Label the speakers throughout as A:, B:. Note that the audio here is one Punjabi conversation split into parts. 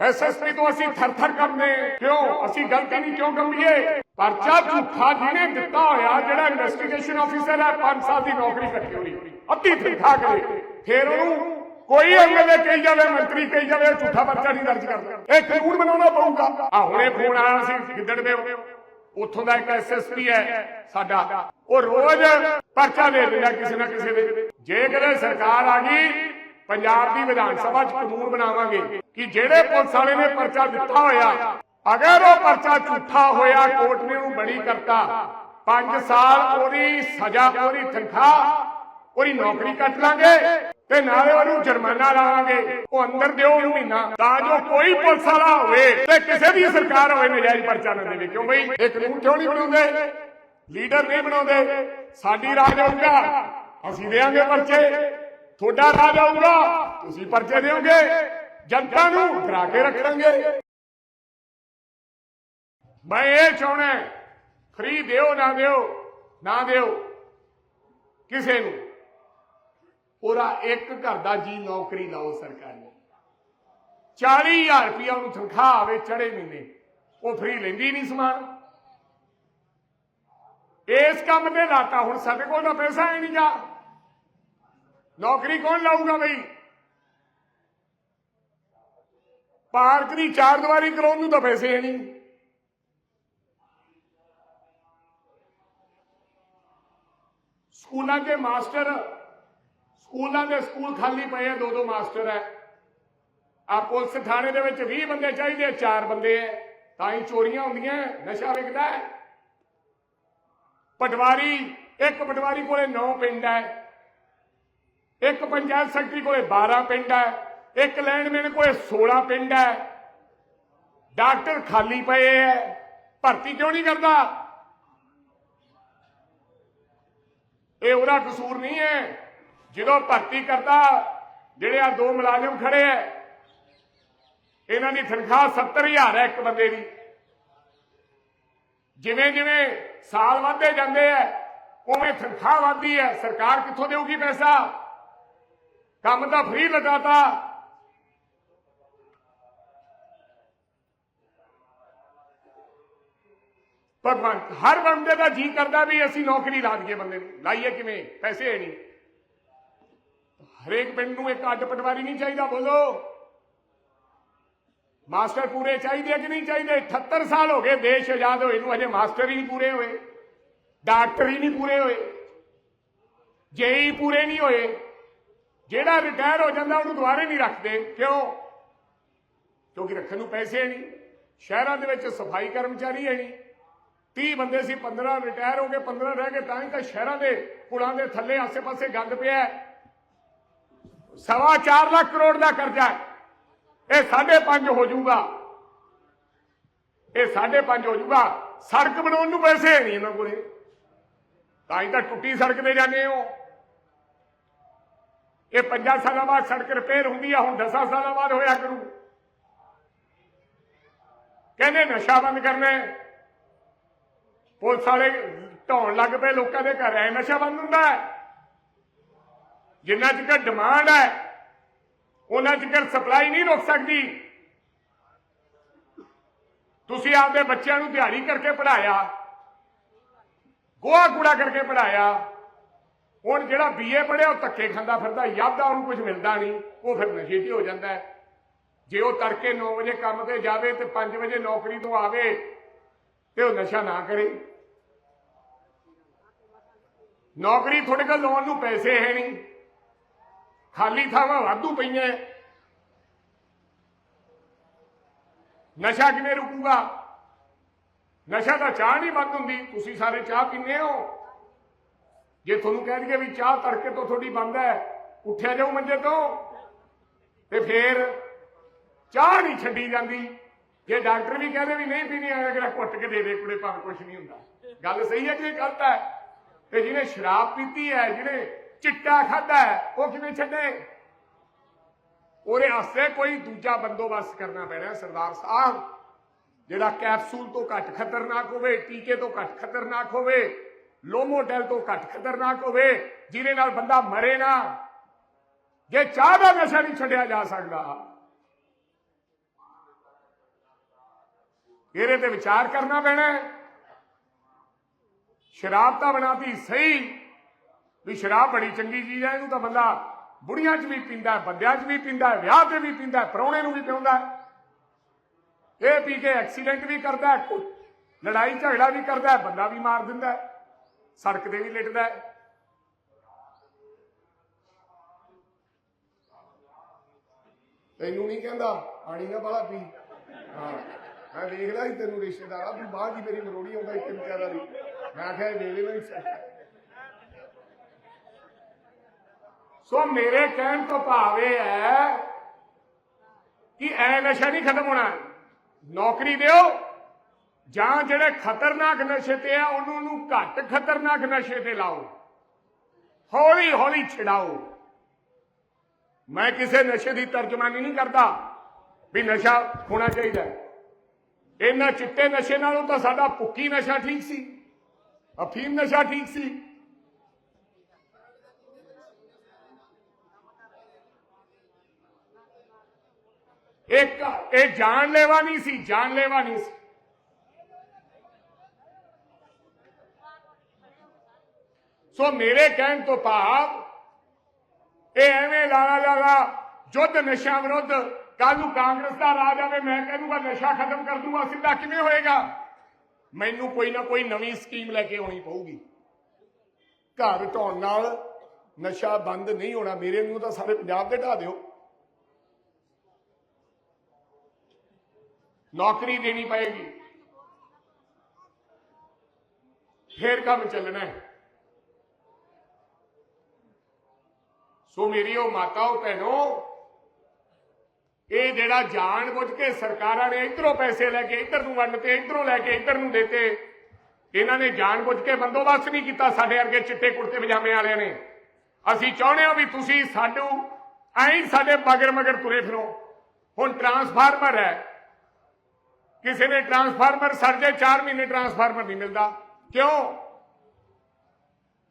A: ਐਸਐਸਪੀ ਤੋਂ ਅਸੀਂ ਥਰ-ਥਰ ਕੰਬਦੇ ਕਿਉਂ? ਅਸੀਂ ਗਲਤੀ ਨਹੀਂ ਕਿਉਂ ਕੰਬੀਏ ਪਰਚਾ ਝੂਠਾ ਜਿਹਨੇ ਦਿੱਤਾ ਹੋਇਆ, ਜਿਹੜਾ ਇਨਵੈਸਟੀਗੇਸ਼ਨ ਆਫੀਸਰ ਹੈ 5 ਸਾਲ ਦੀ ਨੌਕਰੀ ਕੱਟੀ ਹੋਈ ਅੱਧੀ ਤਨਖਾਹ ਕਰੇ ਫਿਰ ਉਹਨੂੰ ਕੋਈ ਐਮਐਲਏ ਕਹੀ ਜਾਵੇ, ਮੰਤਰੀ ਕਹੀ ਜਾਵੇ ਝੂਠਾ ਪਰਚਾ ਨਹੀਂ ਦਰਜ ਕਰਦਾ। ਇਹ ਕਾਨੂੰਨ ਬਣਾਉਣਾ ਪਊਗਾ। ਆ ਹੁਣੇ ਫੋਨ ਆਇਆ ਸੀ, ਗਿੱਦੜ ਦੇ। ਉੱਥੋਂ ਦਾ ਇੱਕ ਐਸਐਸਪੀ ਹੈ, ਸਾਡਾ। ਉਹ ਰੋਜ਼ ਪਰਚਾ ਦੇ ਦਿੰਦਾ ਕਿਸੇ ਨਾ ਕਿਸੇ ਦੇ। ਜੇ ਕਦੇ ਸਰਕਾਰ ਆ ਗਈ, ਪੰਜਾਬ ਦੀ ਵਿਧਾਨ ਸਭਾ 'ਚ ਕਾਨੂੰਨ ਬਣਾਵਾਂਗੇ। ਕਿ ਜਿਹੜੇ ਪੁਲਿਸ ਵਾਲੇ ਨੇ ਪਰਚਾ ਦਿੱਤਾ ਹੋਇਆ, ਅਗਰ ਉਹ ਪਰਚਾ ਝੂਠਾ ਹੋਇਆ, ਕੋਰਟ ਨੇ ਉਹਨੂੰ ਬੜੀ ਕਰਤਾ 5 ਸਾਲ ਉਹਦੀ ਸਜ਼ਾ, ਉਹਦੀ ਤਨਖਾਹ, ਉਹਦੀ ਨੌਕਰੀ ਕੱਟ ਲਾਂਗੇ ਤੇ ਨਾਲੇ ਉਹਨੂੰ ਜੁਰਮਾਨਾ ਲਾਵਾਂਗੇ। ਉਹ ਅੰਦਰ ਦਿਓ ਉਹਨੂੰ ਮਹੀਨਾ, ਤਾਂ ਜੋ ਕੋਈ ਪੁਲਿਸ ਵਾਲਾ ਹੋਵੇ ਤੇ ਕਿਸੇ ਦੀ ਸਰਕਾਰ ਹੋਵੇ ਨਜਾਇਜ਼ ਪਰਚਾ ਨਾ ਦੇਵੇ। ਕਿਉਂ ਬਈ? ਇਹ ਕਾਨੂੰਨ ਕਿਉਂ ਨਹੀਂ ਬਣਾਉਂਦੇ? ਲੀਡਰ ਨਹੀਂ ਬਣਾਉਂਦੇ? ਸਾਡੀ ਰਾਜ ਆਊਗਾ, ਅਸੀਂ ਦੇਾਂਗੇ ਪਰਚੇ। ਤੁਹਾਡਾ ਰਾਜ ਆਊਗਾ, ਤੁਸੀਂ ਪਰਚੇ ਦਿਓਗੇ। ਜਨਤਾ ਨੂੰ ਡਰਾ ਕੇ ਰੱਖਾਂਗੇ। ਮੈਂ ਇਹ ਚਾਹਣਾ ਫਰੀ ਦਿਓ ਨਾ ਦਿਓ ਨਾ ਦਿਓ, ਕਿਸੇ ਨੂੰ। ਉਹਦਾ ਇੱਕ ਘਰ ਦਾ ਜੀ ਨੌਕਰੀ ਲਾਓ ਸਰਕਾਰੀ। 40000 ਰੁਪਇਆ ਉਹਨੂੰ ਤਨਖਾਹ ਆਵੇ ਚੜੇ ਮਹੀਨੇ। ਉਹ ਫਰੀ ਲੈਂਦੀ ਨਹੀਂ ਸਮਾਨ। ਇਸ ਕੰਮ ਤੇ ਲਾਤਾ, ਹੁਣ ਸਾਡੇ ਕੋਲ ਤਾਂ ਪੈਸਾ ਹੈ ਨਹੀਂਗਾ ਨੌਕਰੀ ਕੌਣ ਲਾਊਗਾ ਬਈ? ਪਾਰਕ ਦੀ ਚਾਰ ਦੀਵਾਰੀ ਕਰਾਉਣ ਨੂੰ ਤਾਂ ਪੈਸੇ ਹੈ ਨਹੀਂ। ਸਕੂਲਾਂ ਦੇ ਮਾਸਟਰ ਸਕੂਲਾਂ ਦੇ ਸਕੂਲ ਖਾਲੀ ਪਏ ਆ ਦੋ ਦੋ ਮਾਸਟਰ ਹੈ ਆ ਪੁਲਿਸ ਥਾਣੇ ਦੇ ਵਿੱਚ 20 ਬੰਦੇ ਚਾਹੀਦੇ ਆ, ਚਾਰ ਬੰਦੇ ਐ ਤਾਂ ਹੀ ਚੋਰੀਆਂ ਹੁੰਦੀਆਂ ਨਸ਼ਾ ਵਿਕਦਾ ਹੈ। ਪਟਵਾਰੀ ਇੱਕ ਪਟਵਾਰੀ ਕੋਲੇ 9 ਪਿੰਡ ਹੈ ਇੱਕ ਪੰਚਾਇਤ ਸੈਕਟਰੀ ਕੋਲੇ 12 ਪਿੰਡ ਹੈ ਇੱਕ ਲੈਂਡਮੈਨ ਕੋਲ 16 ਪਿੰਡ ਹੈ। ਡਾਕਟਰ ਖਾਲੀ ਪਏ ਐ ਭਰਤੀ ਕਿਉਂ ਨਹੀਂ ਕਰਦਾ? ਇਹ ਉਹਦਾ ਕਸੂਰ ਨਹੀਂ ਹੈ। ਜਦੋਂ ਭਰਤੀ ਕਰਦਾ ਜਿਹੜੇ ਆ ਦੋ ਮੁਲਾਜ਼ਮ ਖੜੇ ਐ ਇਹਨਾਂ ਦੀ ਤਨਖਾਹ 70000 ਹੈ ਇੱਕ ਬੰਦੇ ਦੀ। ਜਿਵੇਂ ਜਿਵੇਂ ਸਾਲ ਵਧਦੇ ਜਾਂਦੇ ਐ ਉਵੇਂ ਤਨਖਾਹ ਵਧਦੀ ਹੈ। ਸਰਕਾਰ ਕਿੱਥੋਂ ਦੇਊਗੀ ਪੈਸਾ? ਕੰਮ ਤਾਂ ਫ੍ਰੀ ਲਗਾਤਾ। ਭਗਵੰਤ ਹਰ ਬੰਦੇ ਦਾ ਜੀ ਕਰਦਾ ਵੀ ਅਸੀਂ ਨੌਕਰੀ ਲਾ ਦਈਏ ਬੰਦੇ ਨੂੰ। ਲਾਈਏ ਕਿਵੇਂ? ਪੈਸੇ ਹੈ ਨਹੀਂ। ਹਰੇਕ ਪਿੰਡ ਨੂੰ ਇੱਕ ਅੱਡ ਪਟਵਾਰੀ ਨਹੀਂ ਚਾਹੀਦਾ, ਬੋਲੋ। ਮਾਸਟਰ ਪੂਰੇ ਚਾਹੀਦੇ ਕਿ ਨਹੀਂ ਚਾਹੀਦੇ? 78 ਸਾਲ ਹੋ ਗਏ ਦੇਸ਼ ਆਜ਼ਾਦ ਹੋਏ ਨੂੰ ਅਜੇ ਮਾਸਟਰ ਹੀ ਨਹੀਂ ਪੂਰੇ ਹੋਏ। ਡਾਕਟਰ ਹੀ ਨਹੀਂ ਪੂਰੇ ਹੋਏ। ਜੇਈ ਪੂਰੇ ਨਹੀਂ ਹੋਏ। ਜਿਹੜਾ ਰਿਟਾਇਰ ਹੋ ਜਾਂਦਾ, ਉਹਨੂੰ ਦੁਬਾਰੇ ਨਹੀਂ ਰੱਖਦੇ। ਕਿਉਂ? ਕਿਉਂਕਿ ਰੱਖਣ ਨੂੰ ਪੈਸੇ ਨਹੀਂ। ਸ਼ਹਿਰਾਂ ਦੇ ਵਿੱਚ ਸਫ਼ਾਈ ਕਰਮਚਾਰੀ ਹੈ ਨਹੀਂ। 30 ਬੰਦੇ ਸੀ 15 ਰਿਟਾਇਰ ਹੋ ਗਏ 15 ਰਹਿ ਗਏ, ਤਾਂ ਹੀ ਤਾਂ ਸ਼ਹਿਰਾਂ ਦੇ ਪੁਲਾਂ ਦੇ ਥੱਲੇ ਆਸੇ-ਪਾਸੇ ਗੰਦ ਪਿਆ ਸਵਾ 4 ਲੱਖ ਕਰੋੜ ਦਾ ਕਰਜ਼ਾ ਹੈ। ਇਹ 5.5 ਹੋ ਜਾਊਗਾ। ਇਹ 5.5 ਹੋ ਜਾਊਗਾ। ਸੜਕ ਬਣਾਉਣ ਨੂੰ ਪੈਸੇ ਨਹੀਂ ਇਹਨਾਂ ਕੋਲੇ। ਤਾਂ ਹੀ ਤਾਂ ਟੁੱਟੀ ਸੜਕ ਤੇ ਜਾਂਦੇ ਹੋ। ਇਹ 5 ਸਾਲਾਂ ਬਾਅਦ ਸੜਕ ਰਿਪੇਅਰ ਹੁੰਦੀ ਆ, ਹੁਣ 10 ਸਾਲਾਂ ਬਾਅਦ ਹੋਇਆ ਕਰੂ। ਕਹਿੰਦੇ ਨਸ਼ਾ ਬੰਦ ਕਰਨਾ ਪੁਲਿਸ ਵਾਲੇ ਢਾਉਣ ਲੱਗ ਪਏ ਲੋਕਾਂ ਦੇ ਘਰ ਐ ਨਸ਼ਾ ਬੰਦ ਹੁੰਦਾ ਹੈ। ਜਿੰਨਾ ਚਿਰ ਡਿਮਾਂਡ ਹੈ, ਉਹਨਾਂ ਚਿਰ ਸਪਲਾਈ ਨਹੀਂ ਰੁਕ ਸਕਦੀ। ਤੁਸੀਂ ਆਪਦੇ ਬੱਚਿਆਂ ਨੂੰ ਦਿਹਾੜੀ ਕਰਕੇ ਪੜਾਇਆ ਗੋਹਾ ਕੂੜਾ ਕਰਕੇ ਪੜਾਇਆ ਹੁਣ ਜਿਹੜਾ ਬੀਏ ਪੜਿਆ ਉਹ ਧੱਕੇ ਖਾਂਦਾ ਫਿਰਦਾ, ਯਾਦਾ ਉਹਨੂੰ ਕੁਝ ਮਿਲਦਾ ਨਹੀਂ, ਉਹ ਫਿਰ ਨਸ਼ੇ 'ਚ ਹੋ ਜਾਂਦਾ ਜੇ ਉਹ ਤੜਕੇ 9 ਵਜੇ ਕੰਮ ਤੇ ਜਾਵੇ ਤੇ 5 ਵਜੇ ਨੌਕਰੀ ਤੋਂ ਆਵੇ, ਤੇ ਉਹ ਨਸ਼ਾ ਨਾ ਕਰੇ। ਨੌਕਰੀ ਤੁਹਾਡੇ ਕੋਲ ਲਾਉਣ ਨੂੰ ਪੈਸੇ ਹੈ ਨਹੀਂ। ਖਾਲੀ ਥਾਵਾਂ ਵਾਧੂ ਪਈਆਂ ਨਸ਼ਾ ਕਿਵੇਂ ਰੁਕੂਗਾ? ਨਸ਼ਾ ਤਾਂ ਚਾਹ ਨਹੀਂ ਬੰਦ ਹੁੰਦੀ। ਤੁਸੀਂ ਸਾਰੇ ਚਾਹ ਪੀਂਦੇ ਹੋ। ਜੇ ਤੁਹਾਨੂੰ ਕਹਿ ਦਈਏ ਵੀ ਚਾਹ ਤੜਕੇ ਤੋਂ ਤੁਹਾਡੀ ਬੰਦ ਹੈ ਉੱਠਿਆ ਜਾਓ ਮੰਜੇ ਤੋਂ ਤੇ ਫੇਰ ਚਾਹ ਨਹੀਂ ਛੱਡੀ ਜਾਂਦੀ। ਜੇ ਡਾਕਟਰ ਵੀ ਕਹਿੰਦੇ ਵੀ ਨਹੀਂ ਪੀਣੀ ਆ ਅਗਰ ਕੁੱਟ ਕੇ ਦੇ ਦੇ ਕੁੜੇ, ਭਾਵੇਂ ਕੁਝ ਨਹੀਂ ਹੁੰਦਾ। ਗੱਲ ਸਹੀ ਹੈ ਕਿ ਗਲਤ ਹੈ? ਤੇ ਜਿਹਨੇ ਸ਼ਰਾਬ ਪੀਤੀ ਹੈ, ਜਿਹਨੇ ਚਿੱਟਾ ਖਾਦਾ ਹੈ, ਉਹ ਕਿਵੇਂ ਛੱਡੇ? ਉਹਦੇ ਵਾਸਤੇ ਕੋਈ ਦੂਜਾ ਬੰਦੋਬਸਤ ਕਰਨਾ ਪੈਣਾ ਸਰਦਾਰ ਸਾਹਿਬ। ਜਿਹੜਾ ਕੈਪਸੂਲ ਤੋਂ ਘੱਟ ਖਤਰਨਾਕ ਹੋਵੇ, ਟੀਕੇ ਤੋਂ ਘੱਟ ਖਤਰਨਾਕ ਹੋਵੇ ਲੋਮੋਡੈਲ ਤੋਂ ਘੱਟ ਖਤਰਨਾਕ ਹੋਵੇ, ਜਿਹਦੇ ਨਾਲ ਬੰਦਾ ਮਰੇ ਨਾ, ਜੇ ਚਾਹ ਦਾ ਨਸ਼ਾ ਨਹੀਂ ਛੱਡਿਆ ਜਾ ਸਕਦਾ, ਇਹਦੇ ਤੇ ਵਿਚਾਰ ਕਰਨਾ ਪੈਣਾ ਸ਼ਰਾਬ ਤਾਂ ਬਣਾਤੀ ਸਹੀ, ਵੀ ਸ਼ਰਾਬ ਬੜੀ ਚੰਗੀ ਚੀਜ਼ ਹੈ, ਇਹਨੂੰ ਤਾਂ ਬੰਦਾ ਬੁੜੀਆਂ 'ਚ ਵੀ ਪੀਂਦਾ ਹੈ, ਬੰਦਿਆਂ 'ਚ ਵੀ ਪੀਂਦਾ ਹੈ, ਵਿਆਹ ਤੇ ਵੀ ਪੀਂਦਾ ਹੈ, ਪ੍ਰਾਹੁਣੇ ਨੂੰ ਵੀ ਪਿਉਂਦਾ ਹੈ। ਇਹ ਪੀ ਕੇ ਐਕਸੀਡੈਂਟ ਵੀ ਕਰਦਾ ਹੈ ਲੜਾਈ ਝਗੜਾ ਵੀ ਕਰਦਾ ਹੈ, ਬੰਦਾ ਵੀ ਮਾਰ ਦਿੰਦਾ ਹੈ, ਸੜਕ ਤੇ ਵੀ ਲਿਟਦਾ ਹੈ। ਤੈਨੂੰ ਨਹੀਂ ਕਹਿੰਦਾ, ਪਾਣੀ ਨਾ ਬਾਲਾ ਪੀ। ਹਾਂ, ਮੈਂ ਦੇਖ ਸੀ ਤੈਨੂੰ ਰਿਸ਼ਤੇਦਾਰਾ, ਤੂੰ ਬਾਅਦ ਹੀ ਮੇਰੀ ਮਰੋੜੀ ਆਉਂਦਾ ਇੱਕ ਵਿਚਾਰਾ ਦੀ ਮੈਂ ਆਖਿਆ ਨਹੀਂ ਸੋ ਮੇਰੇ ਕਹਿਣ ਤੋਂ ਭਾਵ ਇਹ ਹੈ ਕਿ ਐ ਨਸ਼ਾ ਨਹੀਂ ਖਤਮ ਹੋਣਾ। ਨੌਕਰੀ ਦਿਓ, ਜਾਂ ਜਿਹੜੇ ਖਤਰਨਾਕ ਨਸ਼ੇ ਤੇ ਆ, ਉਹਨੂੰ ਨੂੰ ਘੱਟ ਖਤਰਨਾਕ ਨਸ਼ੇ ਤੇ ਲਾਓ। ਹੌਲੀ ਹੌਲੀ ਛਡਾਓ ਮੈਂ ਕਿਸੇ ਨਸ਼ੇ ਦੀ ਤਰਜਮਾਨੀ ਨਹੀਂ ਕਰਦਾ ਵੀ ਨਸ਼ਾ ਹੋਣਾ ਚਾਹੀਦਾ। ਇਹਨਾਂ ਚਿੱਟੇ ਨਸ਼ੇ ਨਾਲੋਂ ਤਾਂ ਸਾਡਾ ਭੁੱਕੀ ਨਸ਼ਾ ਠੀਕ ਸੀ। ਅਫੀਮ ਨਸ਼ਾ ਠੀਕ ਸੀ ਇੱਕ ਇਹ ਜਾਨਲੇਵਾ ਨਹੀਂ ਸੀ ਜਾਨਲੇਵਾ ਨਹੀਂ ਸੀ ਸੋ ਮੇਰੇ ਕਹਿਣ ਤੋਂ ਭਾਵ ਇਹ ਐਵੇਂ ਲਾਲਾ ਲਾਲਾ ਜੁੱਧ ਨਸ਼ਾ ਵਿਰੁੱਧ ਕੱਲ ਨੂੰ ਕਾਂਗਰਸ ਦਾ ਰਾਜ ਆਵੇ ਮੈਂ ਕਹਿੰਦੂਗਾ ਨਸ਼ਾ ਖਤਮ ਕਰ ਦੂੰਗਾ ਸਿੱਧਾ ਕਿਵੇਂ ਹੋਏਗਾ ਮੈਨੂੰ ਕੋਈ ਨਾ ਕੋਈ ਨਵੀਂ ਸਕੀਮ ਲੈ ਕੇ ਆਉਣੀ ਪਊਗੀ। ਘਰ ਢਾਉਣ ਨਾਲ ਨਸ਼ਾ ਬੰਦ ਨਹੀਂ ਹੋਣਾ, ਮੇਰੇ ਨੂੰ ਤਾਂ ਸਾਰੇ ਪੰਜਾਬ ਦੇ ਢਾ ਦਿਓ। ਨੌਕਰੀ ਦੇਣੀ ਪਏਗੀ। ਫੇਰ ਕੰਮ ਚੱਲਣਾ ਹੈ। ਸੋ ਮੇਰੀ ਉਹ ਮਾਤਾ, ਉਹ ਭੈਣੋ ਇਹ ਜਿਹੜਾ ਜਾਣ ਬੁੱਝ ਕੇ ਸਰਕਾਰਾਂ ਨੇ ਇਧਰੋਂ ਪੈਸੇ ਲੈ ਕੇ ਇਧਰ ਨੂੰ ਵੰਡ ਤੇ, ਇਧਰੋਂ ਲੈ ਕੇ ਇਧਰ ਨੂੰ ਦੇਤੇ, ਇਹਨਾਂ ਨੇ ਜਾਣ ਬੁੱਝ ਕੇ ਬੰਦੋਬਸਤ ਨਹੀਂ ਕੀਤਾ ਸਾਡੇ ਵਰਗੇ ਚਿੱਟੇ ਕੁੜਤੇ ਪਜਾਮੇ ਵਾਲਿਆਂ ਨੇ। ਅਸੀਂ ਚਾਹੁੰਦੇ ਹਾਂ ਵੀ ਤੁਸੀਂ ਸਾਡੂ ਐਂ ਸਾਡੇ ਮਗਰ ਮਗਰ ਤੁਰੇ ਫਿਰੋ। ਹੁਣ ਟਰਾਂਸਫਾਰਮਰ ਹੈ। ਕਿਸੇ ਨੇ ਟਰਾਂਸਫਾਰਮਰ ਸੜ ਜੇ 4 ਮਹੀਨੇ ਟਰਾਂਸਫਾਰਮਰ ਨਹੀਂ ਮਿਲਦਾ। ਕਿਉਂ?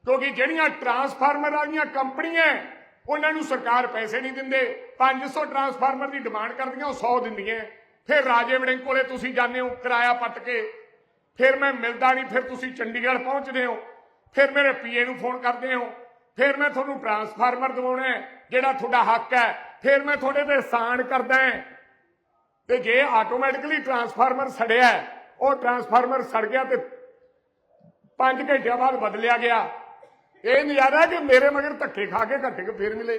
A: ਕਿਉਂਕਿ ਜਿਹੜੀਆਂ ਟਰਾਂਸਫਾਰਮਰ ਵਾਲੀਆਂ ਕੰਪਨੀਆਂ ਉਹਨਾਂ ਨੂੰ ਸਰਕਾਰ ਪੈਸੇ ਨਹੀਂ ਦਿੰਦੇ। 500 ਟਰਾਂਸਫਾਰਮਰ ਦੀ ਡਿਮਾਂਡ ਕਰਦੀਆਂ, ਉਹ 100 ਦਿੰਦੀਆਂ। ਫਿਰ ਰਾਜੇ ਵੜਿੰਗ ਕੋਲੇ ਤੁਸੀਂ ਜਾਂਦੇ ਹੋ, ਕਿਰਾਇਆ ਪੱਟ ਕੇ। ਫਿਰ ਮੈਂ ਮਿਲਦਾ ਨਹੀਂ, ਫਿਰ ਤੁਸੀਂ ਚੰਡੀਗੜ੍ਹ ਪਹੁੰਚਦੇ ਹੋ। ਫਿਰ ਮੇਰੇ ਪੀਏ ਨੂੰ ਫੋਨ ਕਰਦੇ ਹੋ। ਫਿਰ ਮੈਂ ਤੁਹਾਨੂੰ ਟਰਾਂਸਫਾਰਮਰ ਦਿਵਾਉਣਾ ਜਿਹੜਾ ਤੁਹਾਡਾ ਹੱਕ ਹੈ। ਫਿਰ ਮੈਂ ਤੁਹਾਡੇ ਤੇ ਸਾਨ ਕਰਦਾ ਹਾਂ। ਤੇ ਜੇ ਆਟੋਮੈਟਿਕਲੀ ਟਰਾਂਸਫਾਰਮਰ ਸੜਿਆ ਉਹ ਟਰਾਂਸਫਾਰਮਰ ਸੜ ਗਿਆ ਤੇ 5 ਘੰਟਿਆਂ ਬਾਅਦ ਬਦਲਿਆ ਗਿਆ। ਇਹ ਨਜ਼ਾਰਾ ਕਿ ਮੇਰੇ ਮਗਰ ਧੱਕੇ ਖਾ ਕੇ ਘੱਟੇ ਕੇ ਫੇਰ ਮਿਲੇ।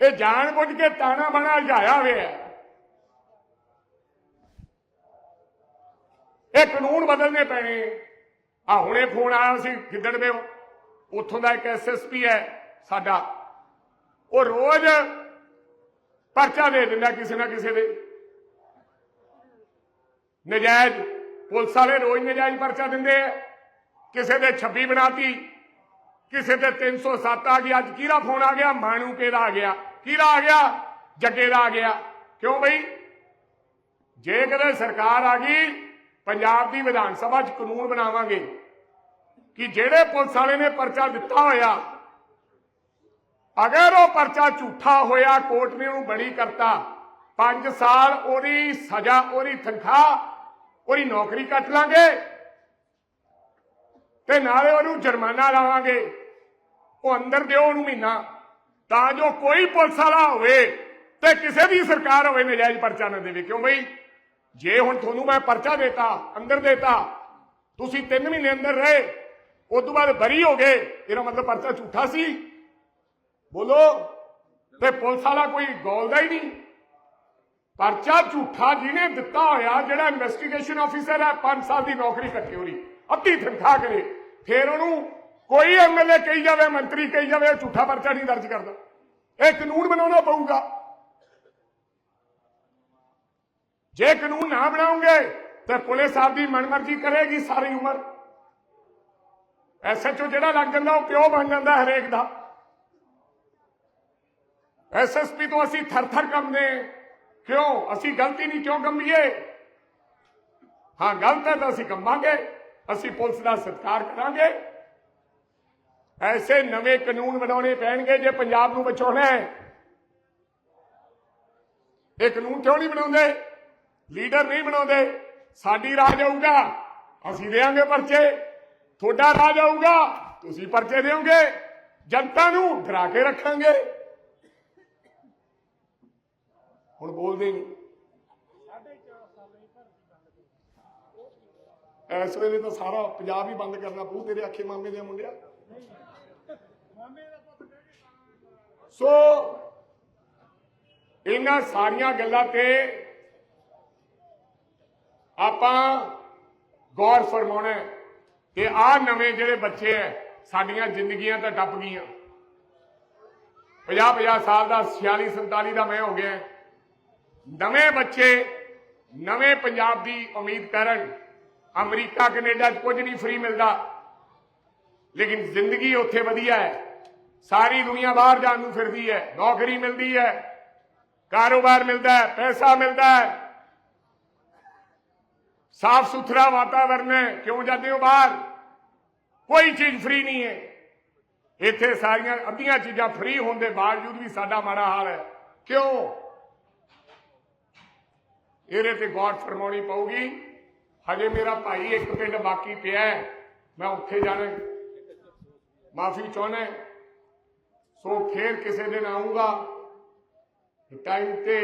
A: ਇਹ ਜਾਣ ਬੁੱਝ ਕੇ ਤਾਣਾ ਬਣਾ ਜਾਇਆ ਹੋਇਆ ਇਹ ਕਾਨੂੰਨ ਬਦਲਨੇ ਪੈਣੇ। ਆ ਹੁਣੇ ਫੋਨ ਆਇਆ ਸੀ, ਗਿੱਦੜ ਦੇ ਉੱਥੋਂ ਦਾ ਇੱਕ ਐਸਐਸਪੀ ਹੈ ਸਾਡਾ। ਉਹ ਰੋਜ਼ ਪਰਚਾ ਦੇ ਦਿੰਦਾ ਕਿਸੇ ਨਾ ਕਿਸੇ ਦੇ। ਨਜਾਇਜ਼ ਪੁਲਿਸ ਵਾਲੇ ਰੋਜ਼ ਨਜਾਇਜ਼ ਪਰਚਾ ਦਿੰਦੇ ਆ। ਕਿਸੇ ਦੇ 26 ਬਣਾਤੀ। ਕਿਸੇ ਤੇ 307 ਆ ਗਿਆ ਅੱਜ ਕਿਹੜਾ ਫੋਨ ਆ ਗਿਆ? ਮਾਣੂਕੇ ਦਾ ਆ ਗਿਆ? ਕਿਹੜਾ ਆ ਗਿਆ? ਜੱਗੇ ਦਾ ਆ ਗਿਆ। ਕਿਉਂ ਬਈ? ਜੇ ਕਦੇ ਸਰਕਾਰ ਆ ਗਈ, ਪੰਜਾਬ ਦੀ ਵਿਧਾਨ ਸਭਾ 'ਚ ਕਾਨੂੰਨ ਬਣਾਵਾਂਗੇ ਕਿ ਜਿਹੜੇ ਪੁਲਿਸ ਵਾਲੇ ਨੇ ਪਰਚਾ ਦਿੱਤਾ ਹੋਇਆ, ਅਗਰ ਉਹ ਪਰਚਾ ਝੂਠਾ ਹੋਇਆ, ਕੋਰਟ ਨੇ ਉਹਨੂੰ ਬੜੀ ਕਰਤਾ 5 ਸਾਲ ਉਹਦੀ ਸਜ਼ਾ, ਉਹਦੀ ਤਨਖਾਹ, ਉਹਦੀ ਨੌਕਰੀ ਕੱਟ ਲਾਂਗੇ ਤੇ ਨਾਲੇ ਉਹਨੂੰ ਜੁਰਮਾਨਾ ਲਾਵਾਂਗੇ। ਉਹ ਅੰਦਰ ਦਿਓ ਉਹਨੂੰ ਮਹੀਨਾ। ਤਾਂ ਜੋ ਕੋਈ ਪੁਲਿਸ ਵਾਲਾ ਹੋਵੇ ਤੇ ਕਿਸੇ ਦੀ ਸਰਕਾਰ ਹੋਵੇ ਨਜਾਇਜ਼ ਪਰਚਾ ਨਾ ਦੇਵੇ। ਕਿਉਂ ਬਈ? ਜੇ ਹੁਣ ਤੁਹਾਨੂੰ ਮੈਂ ਪਰਚਾ ਦੇਤਾ, ਅੰਦਰ ਦੇਤਾ, ਤੁਸੀਂ 3 ਮਹੀਨੇ ਅੰਦਰ ਰਹੇ ਉਸ ਤੋਂ ਬਾਅਦ ਬਰੀ ਹੋ ਗਏ, ਇਹਦਾ ਮਤਲਬ ਪਰਚਾ ਝੂਠਾ ਸੀ। ਬੋਲੋ, ਤੇ ਪੁਲਿਸ ਵਾਲਾ ਕੋਈ ਗੋਲਦਾ ਹੀ ਨਹੀਂ। ਪਰਚਾ ਝੂਠਾ ਜਿਹਨੇ ਦਿੱਤਾ ਹੋਇਆ, ਜਿਹੜਾ ਇਨਵੈਸਟੀਗੇਸ਼ਨ ਆਫੀਸਰ ਹੈ 5 ਸਾਲ ਦੀ ਨੌਕਰੀ ਕੱਟੇ ਹੋਣੀ ਅੱਧੀ ਤਨਖਾਹ ਕਰੇ। ਫਿਰ ਉਹਨੂੰ ਕੋਈ ਐਮਐਲਏ ਕਹੀ ਜਾਵੇ, ਮੰਤਰੀ ਕਹੀ ਜਾਵੇ ਝੂਠਾ ਪਰਚਾ ਨਹੀਂ ਦਰਜ ਕਰਦਾ। ਇਹ ਕਾਨੂੰਨ ਬਣਾਉਣਾ ਪਊਗਾ। ਜੇ ਕਾਨੂੰਨ ਨਾ ਬਣਾਉਂਗੇ, ਤੇ ਪੁਲਿਸ ਆਪਦੀ ਮਨਮਰਜ਼ੀ ਕਰੇਗੀ ਸਾਰੀ ਉਮਰ। ਐਸਐਚਓ ਜਿਹੜਾ ਲੱਗ ਜਾਂਦਾ, ਉਹ ਪਿਓ ਬਣ ਜਾਂਦਾ ਹਰੇਕ ਦਾ। ਐਸਐਸਪੀ ਤੋਂ ਅਸੀਂ ਥਰ-ਥਰ ਕੰਬਦੇ ਕਿਉਂ? ਅਸੀਂ ਗਲਤੀ ਨਹੀਂ ਕਿਉਂ ਕੰਬੀਏ? ਹਾਂ, ਗਲਤ ਹੈ ਤਾਂ ਅਸੀਂ ਕੰਬਾਂਗੇ। ਅਸੀਂ ਪੁਲਿਸ ਦਾ ਸਤਿਕਾਰ ਕਰਾਂਗੇ। ਐਸੇ ਨਵੇਂ ਕਾਨੂੰਨ ਬਣਾਉਣੇ ਪੈਣਗੇ ਜੇ ਪੰਜਾਬ ਨੂੰ ਬਚਾਉਣਾ ਹੈ। ਇਹ ਕਾਨੂੰਨ ਕਿਉਂ ਨਹੀਂ ਬਣਾਉਂਦੇ? ਲੀਡਰ ਨਹੀਂ ਬਣਾਉਂਦੇ। ਸਾਡੀ ਰਾਜ ਆਊਗਾ, ਅਸੀਂ ਦੇਾਂਗੇ ਪਰਚੇ। ਤੁਹਾਡਾ ਰਾਜ ਆਊਗਾ, ਤੁਸੀਂ ਪਰਚੇ ਦਿਓਗੇ। ਜਨਤਾ ਨੂੰ ਡਰਾ ਕੇ ਰੱਖਾਂਗੇ। ਹੁਣ ਬੋਲਦੇ ਨਹੀਂ। ਇਸ ਵੇਲੇ ਤਾਂ ਸਾਰਾ ਪੰਜਾਬ ਹੀ ਬੰਦ ਕਰਨਾ ਪਊ, ਤੇਰੇ ਆਖੇ ਮਾਮੇ ਦੇ ਮੁੰਡਿਆ। ਸੋ, ਇਹਨਾਂ ਸਾਰੀਆਂ ਗੱਲਾਂ ਤੇ ਆਪਾਂ ਗੌਰ ਫਰਮਾਉਣਾ ਕਿ ਆਹ ਨਵੇਂ ਜਿਹੜੇ ਬੱਚੇ ਐ ਸਾਡੀਆਂ ਜ਼ਿੰਦਗੀਆਂ ਤਾਂ ਟੱਪ ਗਈਆਂ। 50 50 ਸਾਲ ਦਾ 46 47 ਦਾ ਮੈਂ ਹੋ ਗਿਆ ਨਵੇਂ ਬੱਚੇ, ਨਵੇਂ ਪੰਜਾਬ ਦੀ ਉਮੀਦ ਕਰਨ, ਅਮਰੀਕਾ, ਕੈਨੇਡਾ 'ਚ ਕੁਝ ਨਹੀਂ ਫ੍ਰੀ ਮਿਲਦਾ। ਲੇਕਿਨ ਜ਼ਿੰਦਗੀ ਉੱਥੇ ਵਧੀਆ ਹੈ। ਸਾਰੀ ਦੁਨੀਆ ਬਾਹਰ ਜਾਣ ਨੂੰ ਫਿਰਦੀ ਹੈ, ਨੌਕਰੀ ਮਿਲਦੀ ਹੈ, ਕਾਰੋਬਾਰ ਮਿਲਦਾ ਹੈ, ਪੈਸਾ ਮਿਲਦਾ ਹੈ। ਸਾਫ਼ ਸੁਥਰਾ ਵਾਤਾਵਰਨ ਹੈ, ਕਿਉਂ ਜਾਂਦੇ ਹੋ ਬਾਹਰ? ਕੋਈ ਚੀਜ਼ ਫ੍ਰੀ ਨਹੀਂ ਹੈ। ਇੱਥੇ ਸਾਰੀਆਂ ਅੱਧੀਆਂ ਚੀਜ਼ਾਂ ਫ੍ਰੀ ਹੋਣ ਦੇ ਬਾਵਜੂਦ ਵੀ ਸਾਡਾ ਮਾੜਾ ਹਾਲ ਹੈ। ਕਿਉਂ? ਇਹਦੇ ਤੇ ਗੌਰ ਫਰਮਾਉਣੀ ਪਊਗੀ। ਹਜੇ ਮੇਰਾ ਭਾਈ ਇੱਕ ਪਿੰਡ ਬਾਕੀ ਪਿਆ ਮੈਂ ਉੱਥੇ ਜਾਣਾ ਮਾਫੀ ਚਾਹੁੰਦਾ ਸੋ ਫੇਰ ਕਿਸੇ ਦਿਨ ਆਉਂਗਾ ਟਾਈਮ ਤੇ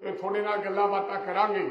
A: ਤੇ ਤੁਹਾਡੇ ਨਾਲ ਗੱਲਾਂ ਬਾਤਾਂ ਕਰਾਂਗੇ।